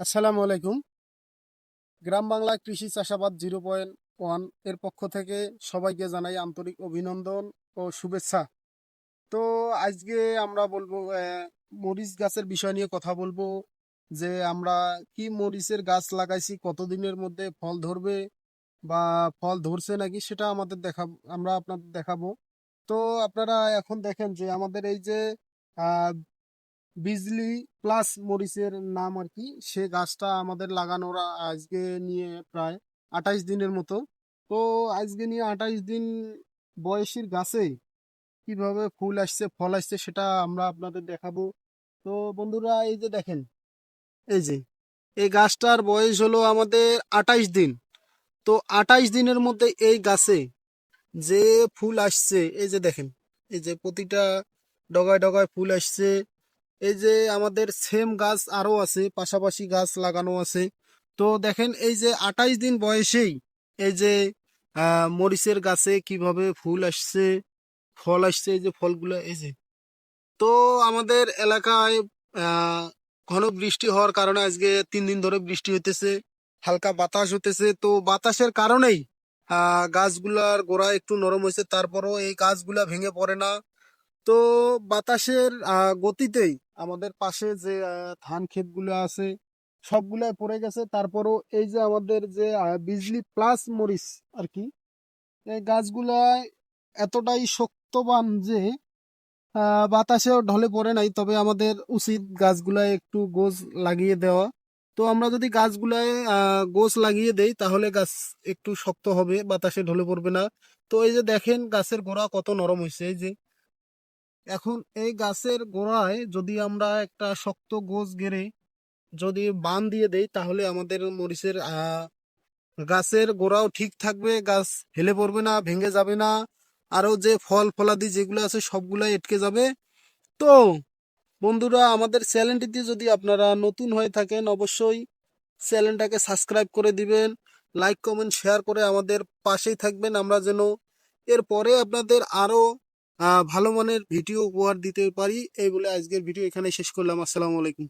আসসালামু আলাইকুম। গ্রাম বাংলা কৃষি চাষাবাদ জিরো পয়েন্ট ওয়ানের পক্ষ থেকে সবাইকে জানাই আন্তরিক অভিনন্দন ও শুভেচ্ছা। তো আজকে আমরা বলব মরিচ গাছের বিষয় নিয়ে কথা বলব, যে আমরা কি মরিচের গাছ লাগাইছি, কতদিনের মধ্যে ফল ধরবে বা ফল ধরছে নাকি সেটা আমাদের দেখাবো, আমরা আপনাদের দেখাবো। তো আপনারা এখন দেখেন যে আমাদের এই যে বিজলি প্লাস মরিচের নাম আর কি সে গাছটা আমাদের লাগানোর আজকে নিয়ে প্রায় আঠাইশ দিনের মতো। তো আজকে নিয়ে আঠাইশ দিন বয়সীর গাছে কীভাবে ফুল আসছে, ফল আসছে সেটা আমরা আপনাদের দেখাবো। তো বন্ধুরা, এই যে দেখেন, এই যে, এই গাছটার বয়স হলো আমাদের আঠাইশ দিন। তো আঠাইশ দিনের মধ্যে এই গাছে যে ফুল আসছে, এই যে দেখেন, এই যে প্রতিটা ডগায় ডগায় ফুল আসছে। এই যে আমাদের সেম গাছ আরও আছে, পাশাপাশি গাছ লাগানো আছে। তো দেখেন এই যে আঠাইশ দিন বয়সেই এই যে মরিচের গাছে কীভাবে ফুল আসছে, ফল আসছে, এই যে ফলগুলো, এই যে। তো আমাদের এলাকায় ঘন বৃষ্টি হওয়ার কারণে আজকে তিন দিন ধরে বৃষ্টি হইতেছে, হালকা বাতাস হতেছে তো বাতাসের কারণেই গাছগুলার গোড়া একটু নরম হয়েছে তারপরও এই গাছগুলা ভেঙে পড়ে না। তো বাতাসের গতিতেই আমাদের পাশে যে ধান ক্ষেতগুলো আছে, সবগুলাই পড়ে গেছে। তারপরও এই যে আমাদের যে বিজলি প্লাস মরিচ আর কি, এই গাছগুলাই এতটাই শক্তবান যে বাতাসেও ঢলে পড়ে নাই। তবে আমাদের উচিত গাছগুলায় একটু গোজ লাগিয়ে দেওয়া। তো আমরা যদি গাছগুলায় গোছ লাগিয়ে দেই, তাহলে গাছ একটু শক্ত হবে, বাতাসে ঢলে পড়বে না। তো এই যে দেখেন, গাছের গোড়া কত নরম হয়েছে এই যে এখন এই গাছের গোড়ায় যদি আমরা একটা শক্ত গোছ গেড়ে যদি বান দিয়ে দেই তাহলে আমাদের মরিচের গাছের গোড়াও ঠিক থাকবে গাছ হেলে পড়বে না ভেঙে যাবে না। আরও যে ফল ফলাদি যেগুলো আছে সবগুলাই এটকে যাবে। তো বন্ধুরা আমাদের চ্যানেলটিতে যদি আপনারা নতুন হয়ে থাকেন অবশ্যই চ্যানেলটাকে সাবস্ক্রাইব করে দিবেন। লাইক কমেন্ট শেয়ার করে আমাদের পাশেই থাকবেন। আমরা যেন এরপরে আপনাদের আরও আহ, ভালো মানের ভিডিও উপহার দিতে পারি। এই বলে আজকের ভিডিও এখানে শেষ করলাম। আসসালামু আলাইকুম।